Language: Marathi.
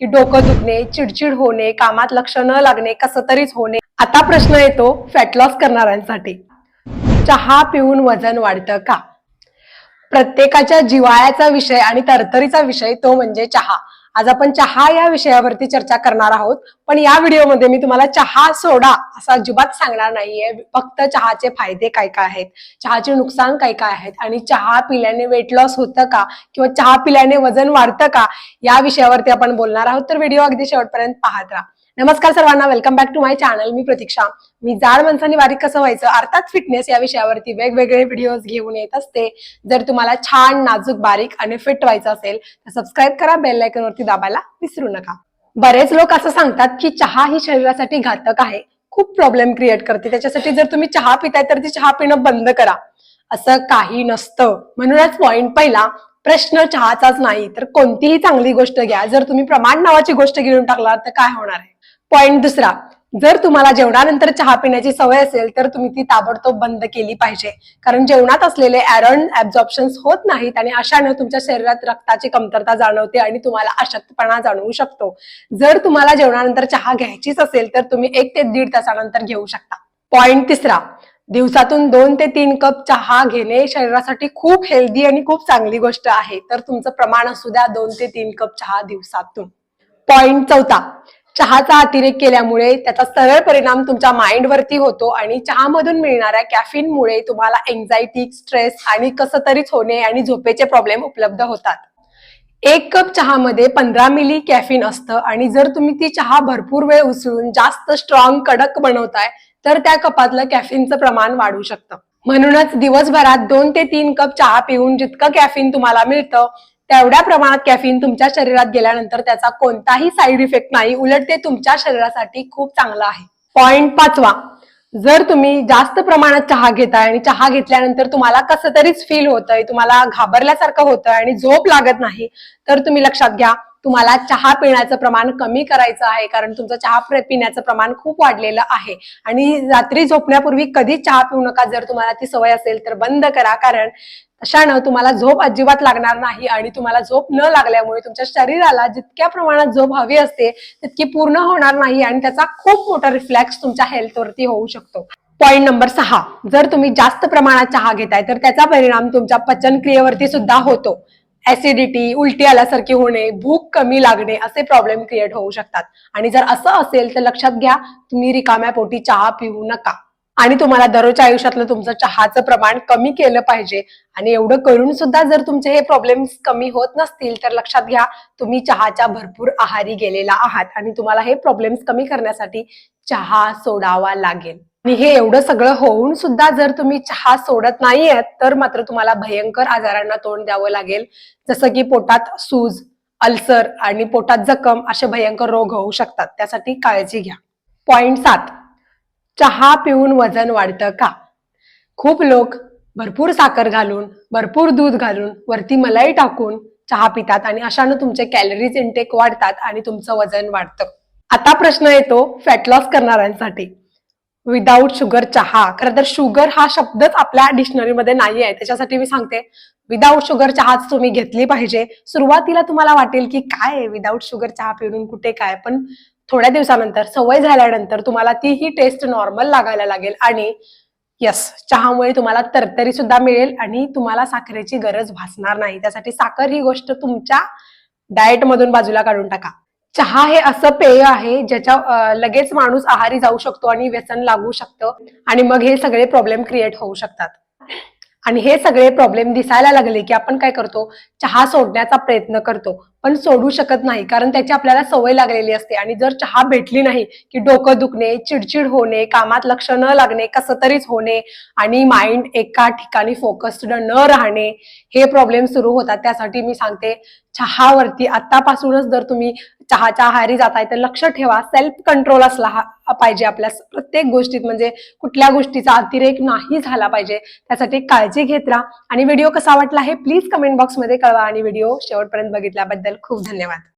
की डोकं दुखणे चिडचिड होणे कामात लक्ष न लागणे कसं तरीच होणे. आता प्रश्न येतो फॅट लॉस करणाऱ्यांसाठी. चहा पिऊन वजन वाढतं का? प्रत्येकाच्या जिवाळ्याचा विषय आणि तरतरीचा विषय तो म्हणजे चहा. आज आपण चहा या विषयावरती चर्चा करणार आहोत. पण या व्हिडिओमध्ये मी तुम्हाला चहा सोडा असं अजिबात सांगणार नाहीये. फक्त चहाचे फायदे काय काय आहेत? चहाचे नुकसान काय काय आहेत? आणि चहा पिल्याने वेट लॉस होतं का? किंवा चहा पिल्याने वजन वाढतं का? या विषयावरती आपण बोलणार आहोत. तर व्हिडिओ अगदी शेवटपर्यंत पाहत राहा. नमस्कार सर्वांना welcome back to my channel मी प्रतीक्षा. मी जाड माणसांनी बारीक कसं व्हायचं? अर्थात फिटनेस या विषयावरती वेगवेगळे व्हिडिओज घेऊन येत असते. जर तुम्हाला छान नाजूक बारीक आणि फिट व्हायचं असेल तर सबस्क्राईब करा बेल आयकनवरती दाबायला विसरू नका. बरेच लोक असं सांगतात की चहा ही शरीरासाठी घातक आहे. खूप प्रॉब्लेम क्रिएट करते. त्याच्यासाठी जर तुम्ही चहा पिताय तर ती चहा पिणं बंद करा. असं काही नसतं. म्हणूनच पॉइंट पहिला प्रश्न चहाचाच नाही. तर कोणतीही चांगली गोष्ट घ्या. जर तुम्ही प्रमाण नावाची गोष्ट घेऊन टाकला तर काय होणार आहे? पॉइंट दुसरा जर तुम्हाला जेवणानंतर चहा पिण्याची सवय असेल तर तुम्ही ती ताबडतोब बंद केली पाहिजे. कारण जेवणात असलेले आयरन ऍब्झॉर्प्शन होत नाहीत आणि अशानं तुमच्या शरीरात रक्ताची कमतरता जाणवते आणि तुम्हाला अशक्तपणा जाणवू शकतो. जर तुम्हाला जेवणानंतर चहा घ्यायचीच असेल तर तुम्ही एक ते दीड तासानंतर घेऊ शकता. पॉइंट तिसरा दिवसातून दोन ते तीन कप चहा घेणे शरीरासाठी खूप हेल्दी आणि खूप चांगली गोष्ट आहे. तर तुमचं प्रमाण असू द्या दोन ते तीन कप चहा दिवसातून. पॉइंट चौथा चहाचा अतिरेक केल्यामुळे त्याचा सरळ परिणाम तुमच्या माइंडवरती होतो आणि चहामधून मिळणाऱ्या कॅफिनमुळे तुम्हाला एन्झायटी स्ट्रेस आणि कसं तरीच होणे आणि झोपेचे प्रॉब्लेम उपलब्ध होतात. एक कप चहामध्ये पंधरा मिली कॅफिन असतं आणि जर तुम्ही ती चहा भरपूर वेळ उसळून जास्त स्ट्रॉंग कडक बनवताय तर त्या कपातलं कॅफिनचं प्रमाण वाढू शकतं. म्हणूनच दिवसभरात दोन ते तीन कप चहा पिऊन जितकं कॅफिन तुम्हाला मिळतं तेवढ्या प्रमाणात कॅफिन तुमच्या शरीरात गेल्यानंतर त्याचा कोणताही साईड इफेक्ट नाही. उलट ते तुमच्या शरीरासाठी खूप चांगलं आहे. पॉइंट पाचवा. जर तुम्ही जास्त प्रमाणात चहा घेताय आणि चहा घेतल्यानंतर तुम्हाला कसं तरीच फील होतंय तुम्हाला घाबरल्यासारखं होतंय आणि झोप लागत नाही तर तुम्ही लक्षात घ्या तुम्हाला चहा पिण्याचं प्रमाण कमी करायचं आहे कारण तुमचं चहा पिण्याचं प्रमाण खूप वाढलेलं आहे. आणि रात्री झोपण्यापूर्वी कधीच चहा पिऊ नका जर तुम्हाला ती सवय असेल तर बंद करा कारण अशानं तुम्हाला झोप अजिबात लागणार नाही आणि तुम्हाला झोप न लागल्यामुळे तुमच्या शरीराला जितक्या प्रमाणात झोप हवी असते तितकी पूर्ण होणार नाही आणि त्याचा खूप मोठा रिफ्लेक्स तुमच्या हेल्थवरती होऊ शकतो. पॉईंट नंबर सहा. जर तुम्ही जास्त प्रमाणात चहा घेताय तर त्याचा परिणाम तुमच्या पचनक्रियेवरती सुद्धा होतो. ऍसिडिटी उलटी आल्यासारखी होणे भूक कमी लागणे असे प्रॉब्लेम क्रिएट होऊ शकतात. आणि जर असं असेल तर लक्षात घ्या तुम्ही रिकाम्या पोटी चहा पिऊ नका. आणि तुम्हाला दररोजच्या आयुष्यातलं तुमचं चहाचं प्रमाण कमी केलं पाहिजे. आणि एवढं करून सुद्धा जर तुमचे हे प्रॉब्लेम्स कमी होत नसतील तर लक्षात घ्या तुम्ही चहाच्या भरपूर आहारी गेलेला आहात आणि तुम्हाला हे प्रॉब्लेम्स कमी करण्यासाठी चहा सोडावा लागेल. आणि हे एवढं सगळं होऊन सुद्धा जर तुम्ही चहा सोडत नाहीयेत तर मात्र तुम्हाला भयंकर आजारांना तोंड द्यावं लागेल. जसं की पोटात सूज अल्सर आणि पोटात जखम असे भयंकर रोग होऊ शकतात. त्यासाठी काळजी घ्या. पॉइंट सात. चहा पिऊन वजन वाढतं का? खूप लोक भरपूर साखर घालून भरपूर दूध घालून वरती मलाई टाकून चहा पितात आणि अशानं तुमचे कॅलरीज इंटेक वाढतात आणि तुमचं वजन वाढतं. आता प्रश्न येतो फॅट लॉस करणाऱ्यांसाठी. विदाऊट शुगर चहा खरं तर शुगर हा शब्दच आपल्या डिक्शनरीमध्ये नाही आहे त्याच्यासाठी मी सांगते विदाऊट शुगर चहाच तुम्ही घेतली पाहिजे. सुरुवातीला तुम्हाला वाटेल की काय विदाऊट शुगर चहा पिऊन कुठे काय? पण थोड्या दिवसानंतर सवय झाल्यानंतर तुम्हाला ती ही टेस्ट नॉर्मल लागायला लागेल आणि यस चहामुळे तुम्हाला तरतरी सुद्धा मिळेल आणि तुम्हाला साखरेची गरज भासणार नाही. त्यासाठी साखर ही गोष्ट तुमच्या डाएट मधून बाजूला काढून टाका. चहा हे असं पेय आहे ज्याच्या लगेच माणूस आहारी जाऊ शकतो आणि व्यसन लागू शकतं आणि मग हे सगळे प्रॉब्लेम क्रिएट होऊ शकतात. आणि हे सगळे प्रॉब्लेम दिसायला लागले की आपण काय करतो? चहा सोडण्याचा प्रयत्न करतो. पण सोडू शकत नाही कारण त्याची आपल्याला सवय लागलेली असते. आणि जर चहा भेटली नाही की डोकं दुखणे चिडचिड होणे कामात लक्ष न लागणे कसं तरीच होणे आणि माइंड एका ठिकाणी फोकस्ड न राहणे हे प्रॉब्लेम सुरू होतात. त्यासाठी मी सांगते चहावरती. आतापासूनच जर तुम्ही चहाच्या आहारी जाताय तर लक्ष ठेवा. सेल्फ कंट्रोल असला पाहिजे आपल्या प्रत्येक गोष्टीत. म्हणजे कुठल्या गोष्टीचा अतिरेक नाही झाला पाहिजे त्यासाठी काळजी घेत राहा. आणि व्हिडिओ कसा वाटला हे प्लीज कमेंट बॉक्समध्ये कळवा. आणि व्हिडिओ शेवटपर्यंत बघितल्याबद्दल खूप धन्यवाद.